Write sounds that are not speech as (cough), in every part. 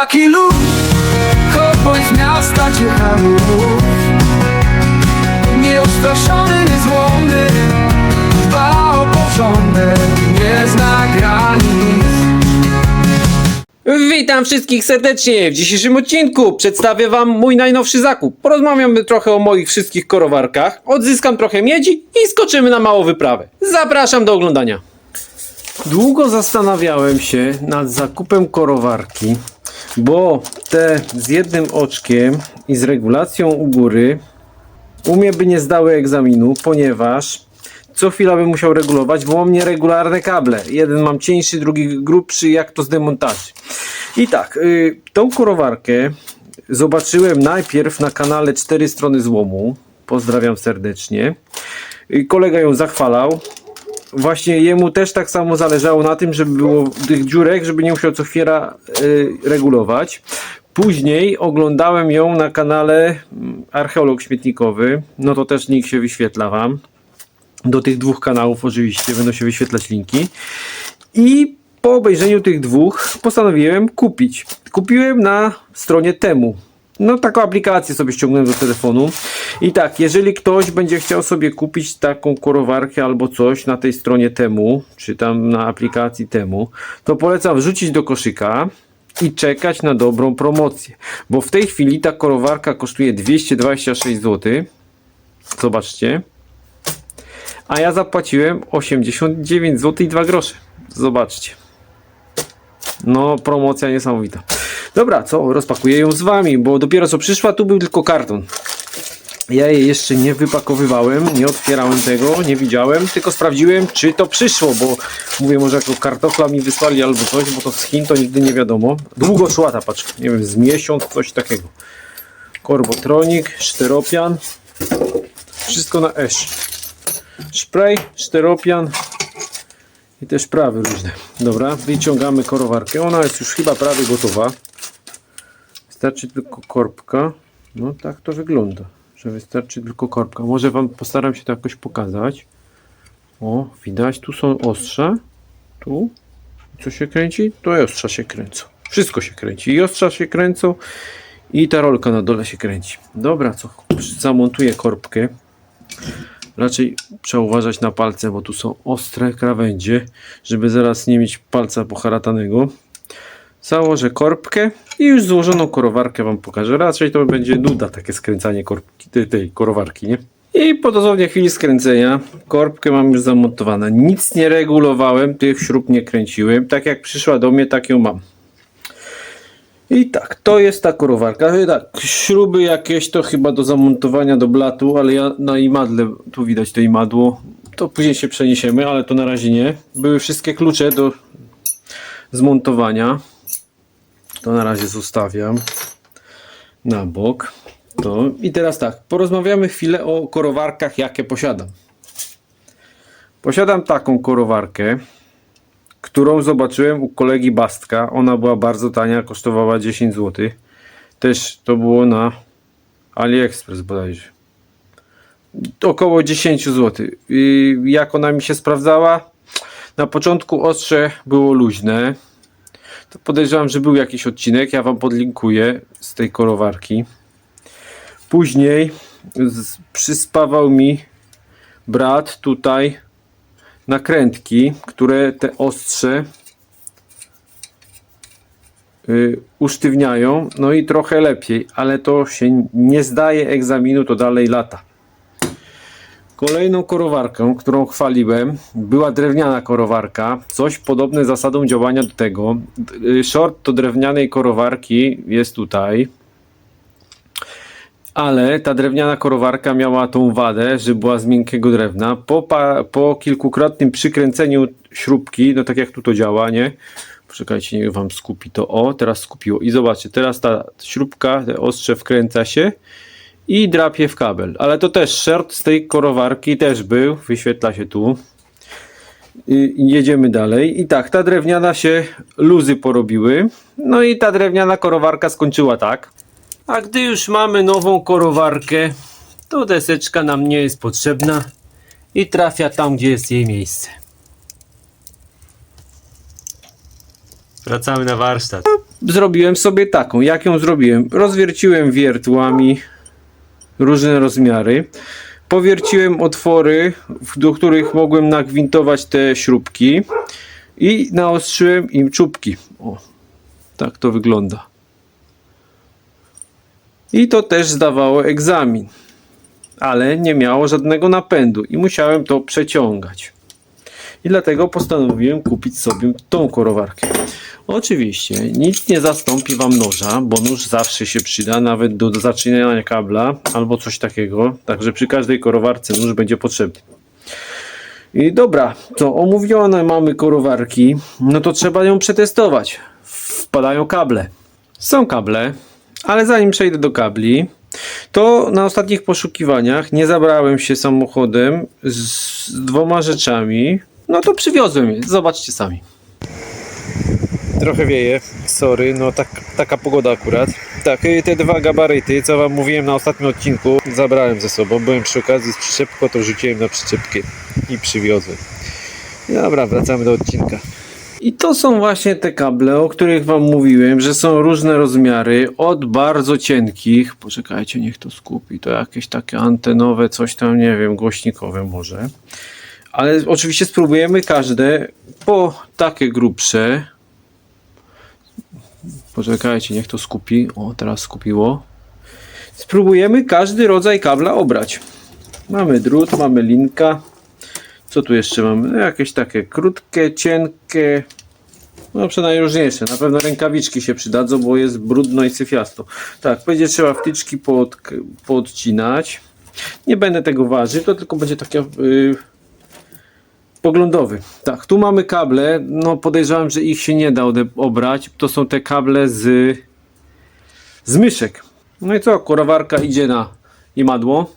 taki luz Kowboj z miasta Ciechanów Nieustraszony, niezłomny Dba o porządek Nie zna granic Witam wszystkich serdecznie. W dzisiejszym odcinku przedstawię Wam mój najnowszy zakup. Porozmawiamy trochę o moich wszystkich korowarkach, odzyskam trochę miedzi i skoczymy na małą wyprawę. Zapraszam do oglądania. Długo zastanawiałem się nad zakupem korowarki, bo te z jednym oczkiem i z regulacją u góry u mnie by nie zdały egzaminu, ponieważ co chwila bym musiał regulować, bo mam nieregularne kable. Jeden mam cieńszy, drugi grubszy, jak to zdemontować. I tak, y, tą korowarkę zobaczyłem najpierw na kanale 4 strony złomu. Pozdrawiam serdecznie. Y, kolega ją zachwalał. Właśnie jemu też tak samo zależało na tym, żeby było tych dziurek, żeby nie musiał co chwila y, regulować. Później oglądałem ją na kanale mm, Archeolog Śmietnikowy. No to też link się wyświetla Wam. Do tych dwóch kanałów oczywiście będą się wyświetlać linki. I po obejrzeniu tych dwóch postanowiłem kupić. Kupiłem na stronie Temu. No taką aplikację sobie ściągnąłem do telefonu. I tak, jeżeli ktoś będzie chciał sobie kupić taką korowarkę albo coś na tej stronie Temu, czy tam na aplikacji Temu, to polecam wrzucić do koszyka i czekać na dobrą promocję. Bo w tej chwili ta korowarka kosztuje 226 zł. Zobaczcie. A ja zapłaciłem 89 zł i 2 grosze. Zobaczcie. No, promocja niesamowita. Dobra, co? Rozpakuję ją z wami, bo dopiero co przyszła, tu był tylko karton. Ja jej jeszcze nie wypakowywałem, nie otwierałem tego, nie widziałem, tylko sprawdziłem, czy to przyszło, bo mówię, może jako kartofla mi wysłali albo coś, bo to z Chin to nigdy nie wiadomo. Długo szła ta paczka, nie wiem, z miesiąc, coś takiego. Korbotronik, szteropian, wszystko na esz. Spray, szteropian i też prawy różne. Dobra, wyciągamy korowarkę. Ona jest już chyba prawie gotowa. Wystarczy tylko korbka. No tak to wygląda, że wystarczy tylko korbka. Może Wam postaram się to jakoś pokazać. O, widać, tu są ostrza. Tu. Co się kręci? To ostrza się kręcą. Wszystko się kręci. I ostrza się kręcą i ta rolka na dole się kręci. Dobra, co? Zamontuję korbkę. Raczej trzeba uważać na palce, bo tu są ostre krawędzie, żeby zaraz nie mieć palca poharatanego. Założę korbkę i już złożoną korowarkę Wam pokażę. Raczej to będzie nuda takie skręcanie korbki, tej, tej korowarki, nie? I po dosłownie chwili skręcenia korbkę mam już zamontowane. Nic nie regulowałem, tych śrub nie kręciłem. Tak jak przyszła do mnie, tak ją mam. I tak, to jest ta korowarka. I tak, śruby jakieś to chyba do zamontowania do blatu, ale ja na imadle, tu widać to imadło, to później się przeniesiemy, ale to na razie nie. Były wszystkie klucze do zmontowania. To na razie zostawiam na bok. To. I teraz tak, porozmawiamy chwilę o korowarkach, jakie posiadam. Posiadam taką korowarkę którą zobaczyłem u kolegi Bastka. Ona była bardzo tania, kosztowała 10 zł. Też to było na AliExpress bodajże. Około 10 zł. I jak ona mi się sprawdzała? Na początku ostrze było luźne. To podejrzewam, że był jakiś odcinek. Ja Wam podlinkuję z tej korowarki. Później z, przyspawał mi brat tutaj nakrętki, które te ostrze y, usztywniają, no i trochę lepiej, ale to się nie zdaje egzaminu, to dalej lata. Kolejną korowarką, którą chwaliłem, była drewniana korowarka, coś podobne zasadą działania do tego. Y, Short to drewnianej korowarki jest tutaj, ale ta drewniana korowarka miała tą wadę, że była z miękkiego drewna. Po, po kilkukrotnym przykręceniu śrubki, no tak jak tu to działa, nie? Poczekajcie, niech wam skupi to. O, teraz skupiło. I zobaczcie, teraz ta śrubka, te ostrze wkręca się i drapie w kabel. Ale to też short z tej korowarki też był. Wyświetla się tu. I jedziemy dalej. I tak, ta drewniana się luzy porobiły. No i ta drewniana korowarka skończyła tak. A gdy już mamy nową korowarkę, to deseczka nam nie jest potrzebna i trafia tam, gdzie jest jej miejsce. Wracamy na warsztat. zrobiłem sobie taką. Jak ją zrobiłem? Rozwierciłem wiertłami różne rozmiary. Powierciłem otwory, do których mogłem nagwintować te śrubki i naostrzyłem im czubki. O, tak to wygląda. I to też zdawało egzamin, ale nie miało żadnego napędu i musiałem to przeciągać. I dlatego postanowiłem kupić sobie tą korowarkę. Oczywiście nic nie zastąpi Wam noża, bo nóż zawsze się przyda, nawet do zaczynania kabla albo coś takiego. Także przy każdej korowarce nóż będzie potrzebny. I dobra, to omówione mamy korowarki, no to trzeba ją przetestować. Wpadają kable. Są kable, ale zanim przejdę do kabli, to na ostatnich poszukiwaniach nie zabrałem się samochodem z dwoma rzeczami. No to przywiozłem je, zobaczcie sami. Trochę wieje, sorry, no tak, taka pogoda akurat. Tak, te dwa gabaryty, co wam mówiłem na ostatnim odcinku, zabrałem ze sobą. Byłem przy okazji z przyczepką, to wrzuciłem na przyczepkę i przywiozłem. Dobra, wracamy do odcinka. I to są właśnie te kable, o których wam mówiłem, że są różne rozmiary, od bardzo cienkich, poczekajcie, niech to skupi, to jakieś takie antenowe, coś tam, nie wiem, głośnikowe może. Ale oczywiście spróbujemy każde po takie grubsze, Poczekajcie, niech to skupi. O, teraz skupiło. Spróbujemy każdy rodzaj kabla obrać. Mamy drut, mamy linka. Co tu jeszcze mamy? No, jakieś takie krótkie, cienkie. No przynajróżniejsze. Na pewno rękawiczki się przydadzą, bo jest brudno i syfiasto. Tak, będzie trzeba wtyczki pod, podcinać. Nie będę tego ważył, to tylko będzie takie yy, poglądowy. Tak, tu mamy kable. No podejrzewam, że ich się nie da obrać. To są te kable z, z myszek. No i co, korowarka idzie na imadło.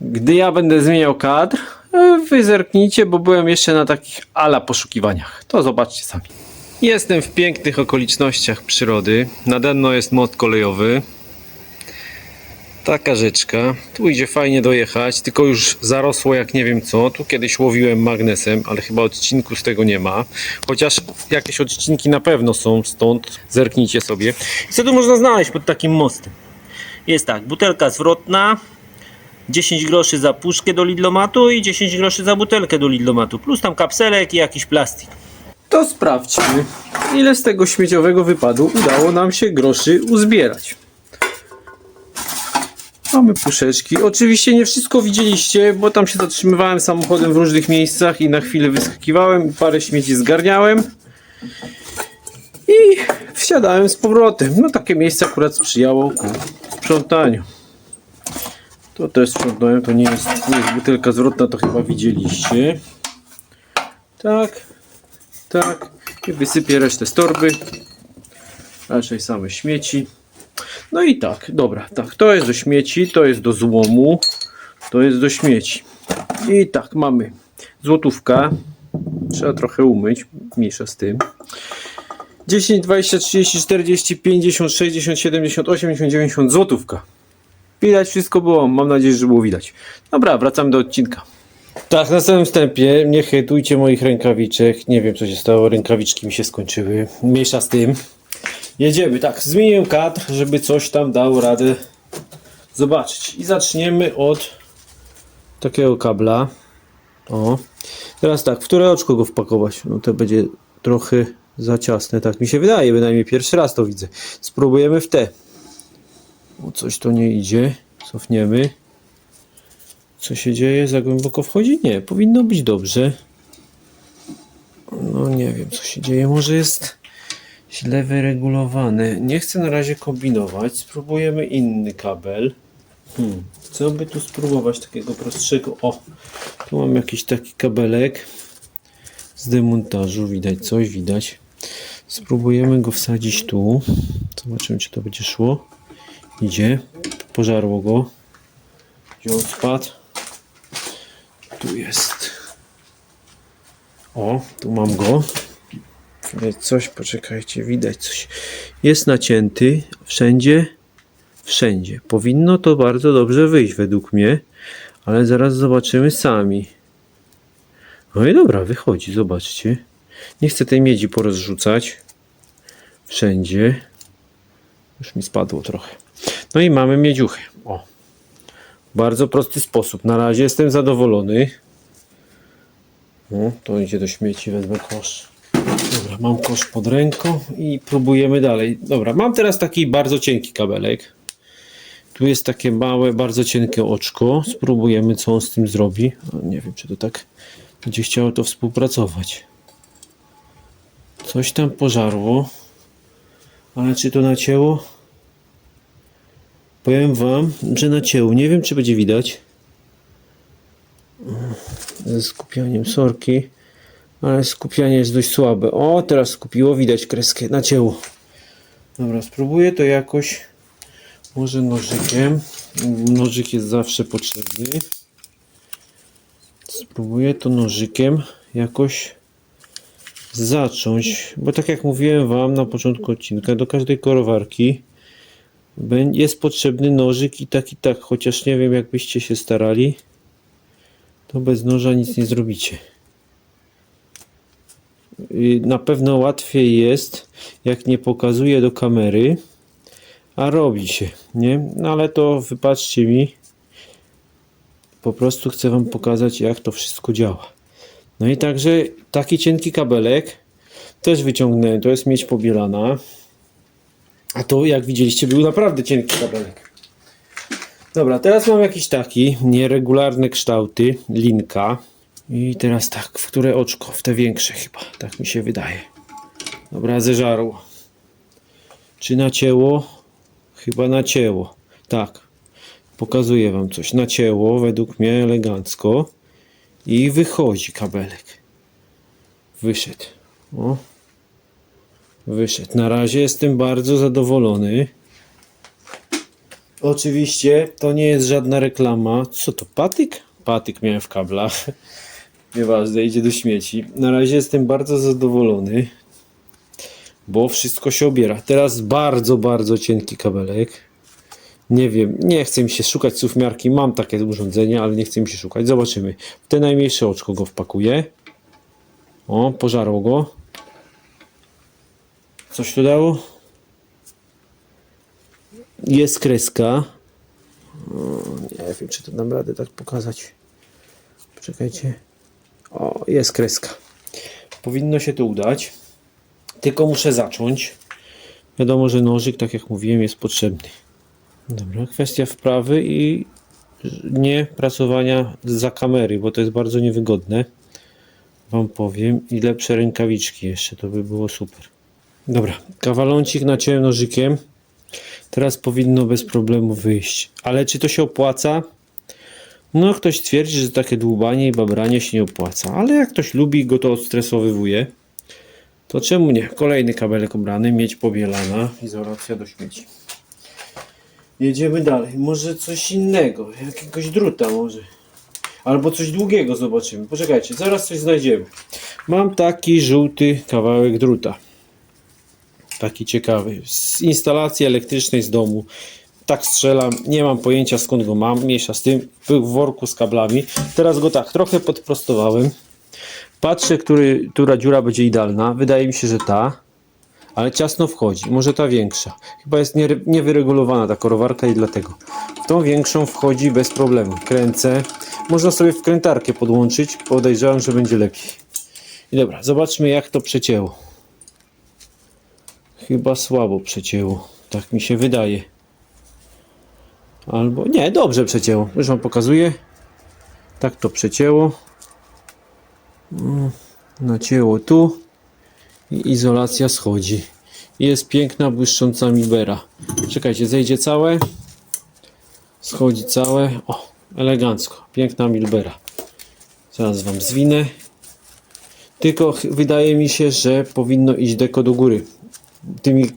Gdy ja będę zmieniał kadr, e, wy zerknijcie, bo byłem jeszcze na takich ala poszukiwaniach. To zobaczcie sami. Jestem w pięknych okolicznościach przyrody. Nade mną jest most kolejowy. Taka rzeczka. Tu idzie fajnie dojechać, tylko już zarosło jak nie wiem co. Tu kiedyś łowiłem magnesem, ale chyba odcinku z tego nie ma. Chociaż jakieś odcinki na pewno są stąd. Zerknijcie sobie. Co tu można znaleźć pod takim mostem? Jest tak, butelka zwrotna, 10 groszy za puszkę do Lidlomatu i 10 groszy za butelkę do Lidlomatu, plus tam kapselek i jakiś plastik. To sprawdźmy, ile z tego śmieciowego wypadu udało nam się groszy uzbierać. Mamy puszeczki. Oczywiście nie wszystko widzieliście, bo tam się zatrzymywałem samochodem w różnych miejscach i na chwilę wyskakiwałem, parę śmieci zgarniałem i wsiadałem z powrotem. No takie miejsce akurat sprzyjało sprzątaniu. To też sprzątnąłem, to nie jest, nie jest butelka zwrotna, to chyba widzieliście. Tak, tak. I wysypię resztę z torby. Raczej same śmieci. No i tak, dobra, tak, to jest do śmieci, to jest do złomu, to jest do śmieci. I tak, mamy złotówka. Trzeba trochę umyć, mniejsza z tym. 10, 20, 30, 40, 50, 60, 70, 80, 90 złotówka. Widać wszystko było, mam nadzieję, że było widać. Dobra, wracamy do odcinka. Tak, na samym wstępie nie hejtujcie moich rękawiczek. Nie wiem co się stało, rękawiczki mi się skończyły. Mniejsza z tym. Jedziemy, tak, zmienię kadr, żeby coś tam dało radę zobaczyć. I zaczniemy od takiego kabla. O. Teraz tak, w które oczko go wpakować? No to będzie trochę za ciasne, tak mi się wydaje, bynajmniej pierwszy raz to widzę. Spróbujemy w te. O, coś to nie idzie. Cofniemy. Co się dzieje? Za głęboko wchodzi? Nie, powinno być dobrze. No nie wiem, co się dzieje. Może jest źle wyregulowane. Nie chcę na razie kombinować. Spróbujemy inny kabel. Hmm. Co by tu spróbować takiego prostszego? O, tu mam jakiś taki kabelek z demontażu. Widać coś, widać. Spróbujemy go wsadzić tu. Zobaczymy, czy to będzie szło. Idzie. Pożarło go. On spadł? Tu jest. O, tu mam go. Coś, poczekajcie, widać coś. Jest nacięty wszędzie, wszędzie. Powinno to bardzo dobrze wyjść według mnie, ale zaraz zobaczymy sami. No i dobra, wychodzi, zobaczcie. Nie chcę tej miedzi porozrzucać. Wszędzie. Już mi spadło trochę. No i mamy miedziuchę. O. Bardzo prosty sposób. Na razie jestem zadowolony. No, to idzie do śmieci, wezmę kosz. Dobra, mam kosz pod ręką i próbujemy dalej. Dobra, mam teraz taki bardzo cienki kabelek. Tu jest takie małe, bardzo cienkie oczko. Spróbujemy, co on z tym zrobi. Nie wiem, czy to tak będzie chciało to współpracować. Coś tam pożarło. Ale czy to nacięło? Powiem wam, że nacięło. Nie wiem, czy będzie widać. Ze skupianiem sorki. Ale skupianie jest dość słabe. O, teraz skupiło, widać kreskę. Nacięło. Dobra, spróbuję to jakoś. Może nożykiem. Nożyk jest zawsze potrzebny. Spróbuję to nożykiem jakoś zacząć, bo tak jak mówiłem Wam na początku odcinka, do każdej korowarki jest potrzebny nożyk i tak i tak, chociaż nie wiem jakbyście się starali, to bez noża nic nie zrobicie. Y, Na pewno łatwiej jest, jak nie pokazuje do kamery, a robi się, nie? No ale to wypatrzcie mi, po prostu chcę Wam pokazać, jak to wszystko działa. No i także taki cienki kabelek też wyciągnąłem. To jest miedź pobielana. A to, jak widzieliście, był naprawdę cienki kabelek. Dobra, teraz mam jakiś taki nieregularne kształty, linka. I teraz tak, w które oczko? W te większe chyba, tak mi się wydaje. Dobra, zeżarło. Czy nacięło? Chyba nacięło. Tak. Pokazuję wam coś. Nacięło, według mnie elegancko. I wychodzi kabelek. Wyszedł. O. Wyszedł. Na razie jestem bardzo zadowolony. Oczywiście to nie jest żadna reklama. Co to, patyk? Patyk miałem w kablach. Nieważne, idzie do śmieci. Na razie jestem bardzo zadowolony, bo wszystko się obiera. Teraz bardzo, bardzo cienki kabelek. Nie wiem, nie chcę mi się szukać sufmiarki. Mam takie urządzenie, ale nie chcę mi się szukać. Zobaczymy. W te najmniejsze oczko go wpakuję. O, pożarło go. Coś tu dało? Jest kreska. O, nie wiem, czy to dam radę tak pokazać. Poczekajcie. O, jest kreska. Powinno się to udać. Tylko muszę zacząć. Wiadomo, że nożyk, tak jak mówiłem, jest potrzebny. Dobra, kwestia wprawy i nie pracowania za kamery, bo to jest bardzo niewygodne. Wam powiem. I lepsze rękawiczki jeszcze, to by było super. Dobra, kawaloncik naciąłem nożykiem. Teraz powinno bez problemu wyjść. Ale czy to się opłaca? No, ktoś twierdzi, że takie dłubanie i babranie się nie opłaca. Ale jak ktoś lubi go to odstresowywuje, to czemu nie? Kolejny kabelek obrany, mieć pobielana, izolacja do śmieci. Jedziemy dalej. Może coś innego, jakiegoś druta może. Albo coś długiego zobaczymy. Poczekajcie, zaraz coś znajdziemy. Mam taki żółty kawałek druta. Taki ciekawy. Z instalacji elektrycznej z domu. Tak strzelam. Nie mam pojęcia skąd go mam. Mniejsza z tym. Był w worku z kablami. Teraz go tak trochę podprostowałem. Patrzę, który, która dziura będzie idealna. Wydaje mi się, że ta ale ciasno wchodzi. Może ta większa. Chyba jest nie, niewyregulowana ta korowarka i dlatego. W tą większą wchodzi bez problemu. Kręcę. Można sobie wkrętarkę podłączyć. Podejrzewam, że będzie lepiej. I dobra, zobaczmy jak to przecięło. Chyba słabo przecięło. Tak mi się wydaje. Albo nie, dobrze przecięło. Już wam pokazuję. Tak to przecięło. Mm, Nacięło tu i izolacja schodzi. Jest piękna, błyszcząca mibera. Czekajcie, zejdzie całe. Schodzi całe. O, elegancko. Piękna milbera. Zaraz wam zwinę. Tylko wydaje mi się, że powinno iść deko do góry. Tymi,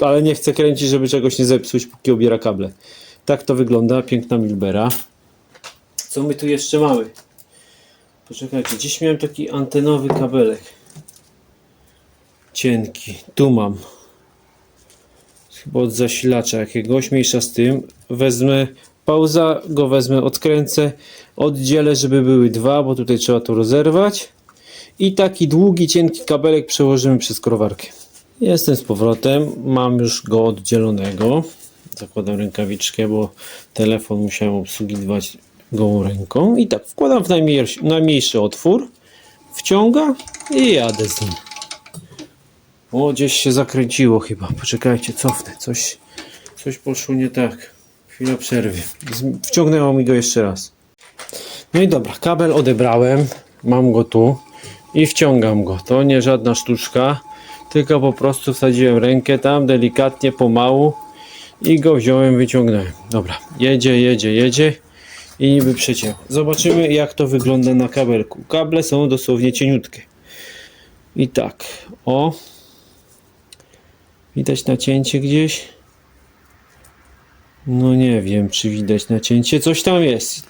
ale nie chcę kręcić, żeby czegoś nie zepsuć, póki obiera kable. Tak to wygląda. Piękna milbera. Co my tu jeszcze mamy? Poczekajcie, dziś miałem taki antenowy kabelek cienki. Tu mam. Chyba od zasilacza jakiegoś, mniejsza z tym. Wezmę pauza, go wezmę, odkręcę, oddzielę, żeby były dwa, bo tutaj trzeba to rozerwać. I taki długi, cienki kabelek przełożymy przez krowarkę. Jestem z powrotem. Mam już go oddzielonego. Zakładam rękawiczkę, bo telefon musiałem obsługiwać gołą ręką. I tak, wkładam w najmniejszy, najmniejszy otwór. Wciąga i jadę z nim. O, gdzieś się zakręciło chyba. Poczekajcie, cofnę. Coś, coś poszło nie tak. Chwila przerwy. Wciągnęło mi go jeszcze raz. No i dobra, kabel odebrałem. Mam go tu i wciągam go. To nie żadna sztuczka, tylko po prostu wsadziłem rękę tam delikatnie, pomału i go wziąłem, wyciągnąłem. Dobra, jedzie, jedzie, jedzie i niby przeciął. Zobaczymy jak to wygląda na kabelku. Kable są dosłownie cieniutkie. I tak, o. Widać nacięcie gdzieś? No nie wiem, czy widać nacięcie. Coś tam jest.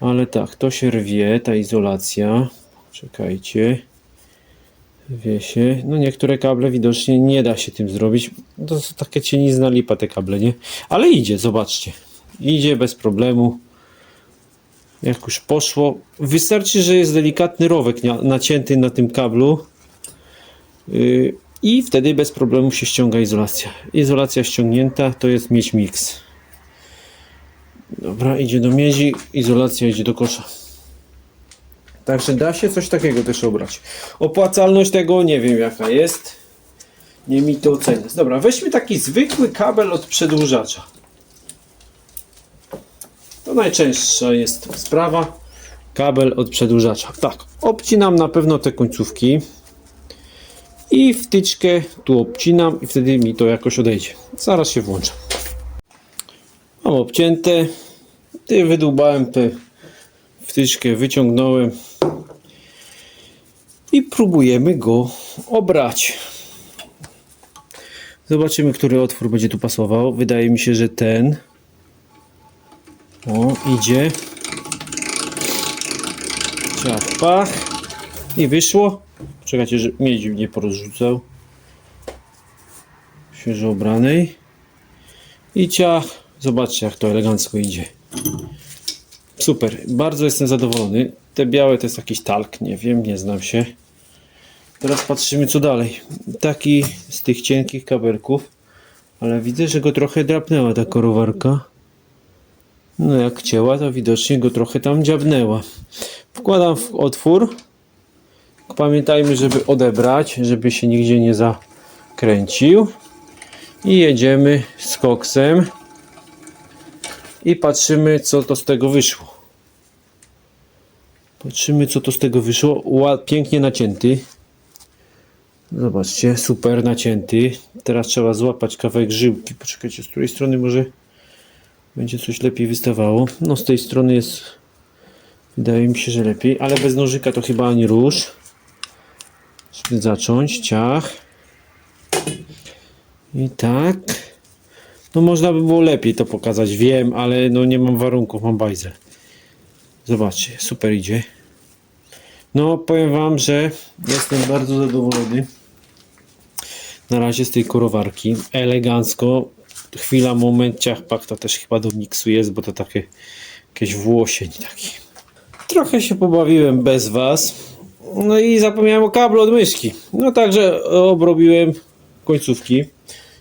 Ale tak, to się rwie, ta izolacja. Czekajcie. Rwie się. No niektóre kable widocznie nie da się tym zrobić. To są takie cienizna lipa te kable, nie? Ale idzie, zobaczcie. Idzie bez problemu. Jak już poszło. Wystarczy, że jest delikatny rowek nacięty na tym kablu. Yy, I wtedy bez problemu się ściąga izolacja. Izolacja ściągnięta to jest mieć mix. Dobra, idzie do miedzi, izolacja idzie do kosza. Także da się coś takiego też obrać. Opłacalność tego nie wiem jaka jest. Nie mi to oceniać. Dobra, weźmy taki zwykły kabel od przedłużacza. To najczęstsza jest sprawa. Kabel od przedłużacza. Tak, obcinam na pewno te końcówki. I wtyczkę tu obcinam i wtedy mi to jakoś odejdzie. Zaraz się włączę. Mam obcięte. Ty wydłubałem tę wtyczkę, wyciągnąłem i próbujemy go obrać. Zobaczymy, który otwór będzie tu pasował. Wydaje mi się, że ten. O, idzie. Ciach, pach. I wyszło. Czekajcie, że miedzi nie porozrzucał. Świeżo obranej. I ciach. Zobaczcie, jak to elegancko idzie. Super, bardzo jestem zadowolony. Te białe to jest jakiś talk, nie wiem, nie znam się. Teraz patrzymy co dalej. Taki z tych cienkich kabelków, ale widzę, że go trochę drapnęła ta korowarka. No jak cięła, to widocznie go trochę tam dziabnęła. Wkładam w otwór. Pamiętajmy, żeby odebrać, żeby się nigdzie nie zakręcił. I jedziemy z koksem i patrzymy co to z tego wyszło. Patrzymy co to z tego wyszło. Pięknie nacięty. Zobaczcie, super nacięty. Teraz trzeba złapać kawałek żyłki. Poczekajcie, z której strony może będzie coś lepiej wystawało. No z tej strony jest wydaje mi się, że lepiej, ale bez nożyka to chyba ani rusz. Żeby zacząć, ciach. I tak. No można by było lepiej to pokazać, wiem, ale no nie mam warunków, mam bajzel. Zobaczcie, super idzie. No powiem wam, że jestem bardzo zadowolony. Na razie z tej korowarki. Elegancko. Chwila, moment, ciach, pak, to też chyba do miksu jest, bo to takie jakieś włosień taki. Trochę się pobawiłem bez was. No i zapomniałem o kablu od myszki. No także obrobiłem końcówki.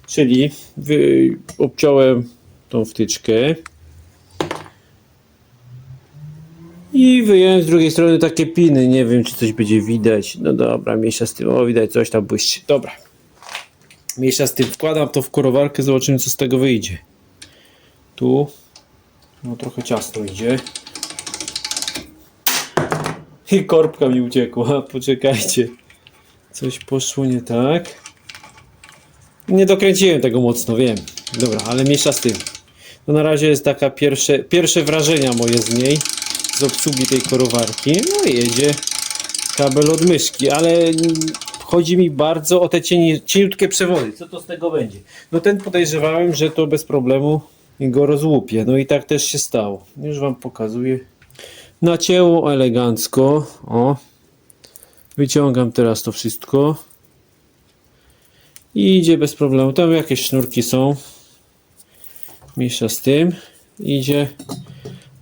Czyli obciąłem tą wtyczkę i wyjąłem z drugiej strony takie piny. Nie wiem, czy coś będzie widać. No dobra, mniejsza z tym. O, widać coś tam błyszczy. Dobra. Mniejsza z tym. Wkładam to w korowarkę, zobaczymy, co z tego wyjdzie. Tu. No trochę ciasno idzie. I korbka mi uciekła. (laughs) Poczekajcie. Coś poszło nie tak. Nie dokręciłem tego mocno, wiem. Dobra, ale mniejsza z tym. To na razie jest taka pierwsze, pierwsze wrażenia moje z niej. Z obsługi tej korowarki. No jedzie kabel od myszki, ale chodzi mi bardzo o te cieni, cieniutkie przewody. Co to z tego będzie? No ten podejrzewałem, że to bez problemu go rozłupie. No i tak też się stało. Już wam pokazuję. Nacięło elegancko. O. Wyciągam teraz to wszystko. I idzie bez problemu. Tam jakieś sznurki są. Mniejsza z tym. Idzie.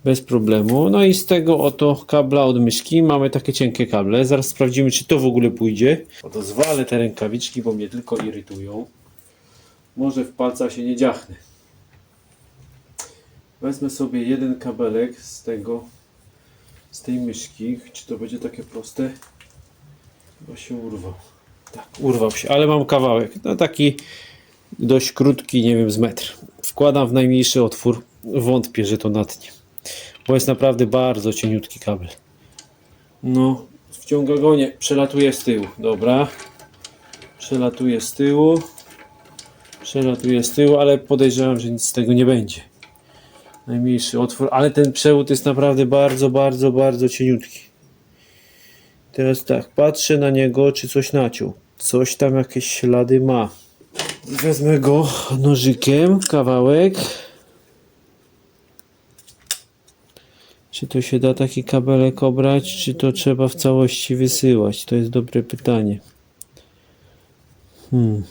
Bez problemu. No i z tego oto kabla od myszki mamy takie cienkie kable. Zaraz sprawdzimy, czy to w ogóle pójdzie. Oto zwalę te rękawiczki, bo mnie tylko irytują. Może w palca się nie dziachnę. Wezmę sobie jeden kabelek z tego, z tej myszki. Czy to będzie takie proste? Chyba się urwał. Tak, urwał się, ale mam kawałek. No taki dość krótki, nie wiem, z metr. Wkładam w najmniejszy otwór. Wątpię, że to natnie. Bo jest naprawdę bardzo cieniutki kabel. No, wciąga go nie. Przelatuje z tyłu. Dobra. Przelatuje z tyłu. Przelatuje z tyłu, ale podejrzewam, że nic z tego nie będzie. Najmniejszy otwór, ale ten przewód jest naprawdę bardzo, bardzo, bardzo cieniutki. Teraz tak, patrzę na niego, czy coś naciął. Coś tam, jakieś ślady ma. Wezmę go nożykiem, kawałek. Czy to się da taki kabelek obrać, czy to trzeba w całości wysyłać? To jest dobre pytanie. Hmm.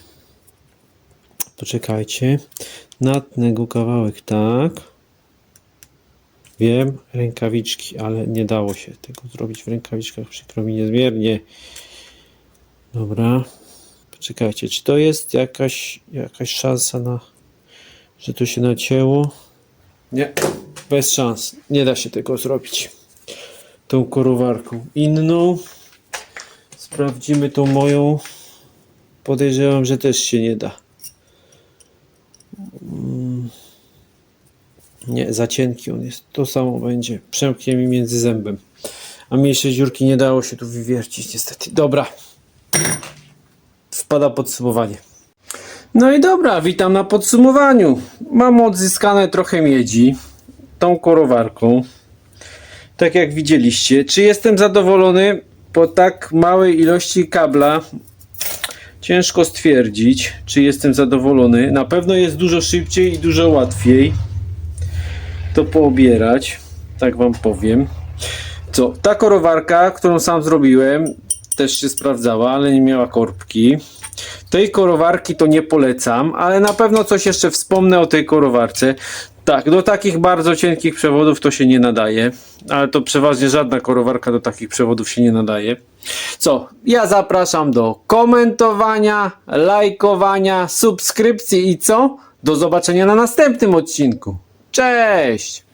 Poczekajcie. Natnę go kawałek tak. Wiem, rękawiczki, ale nie dało się tego zrobić w rękawiczkach. Przykro mi niezmiernie. Dobra. Poczekajcie, czy to jest jakaś, jakaś szansa na, że to się nacięło? Nie, bez szans. Nie da się tego zrobić. Tą korowarką. Inną. Sprawdzimy tą moją. Podejrzewam, że też się nie da. Mm. Nie, za cienki on jest. To samo będzie. Przemknie mi między zębem. A mniejsze dziurki nie dało się tu wywiercić niestety. Dobra. Wpada podsumowanie. No i dobra, witam na podsumowaniu. Mam odzyskane trochę miedzi tą korowarką. Tak jak widzieliście. Czy jestem zadowolony po tak małej ilości kabla? Ciężko stwierdzić, czy jestem zadowolony. Na pewno jest dużo szybciej i dużo łatwiej to poobierać. Tak wam powiem. Co, ta korowarka, którą sam zrobiłem, też się sprawdzała, ale nie miała korbki. Tej korowarki to nie polecam, ale na pewno coś jeszcze wspomnę o tej korowarce. Tak, do takich bardzo cienkich przewodów to się nie nadaje, ale to przeważnie żadna korowarka do takich przewodów się nie nadaje. Co? Ja zapraszam do komentowania, lajkowania, subskrypcji i co? Do zobaczenia na następnym odcinku. Cześć!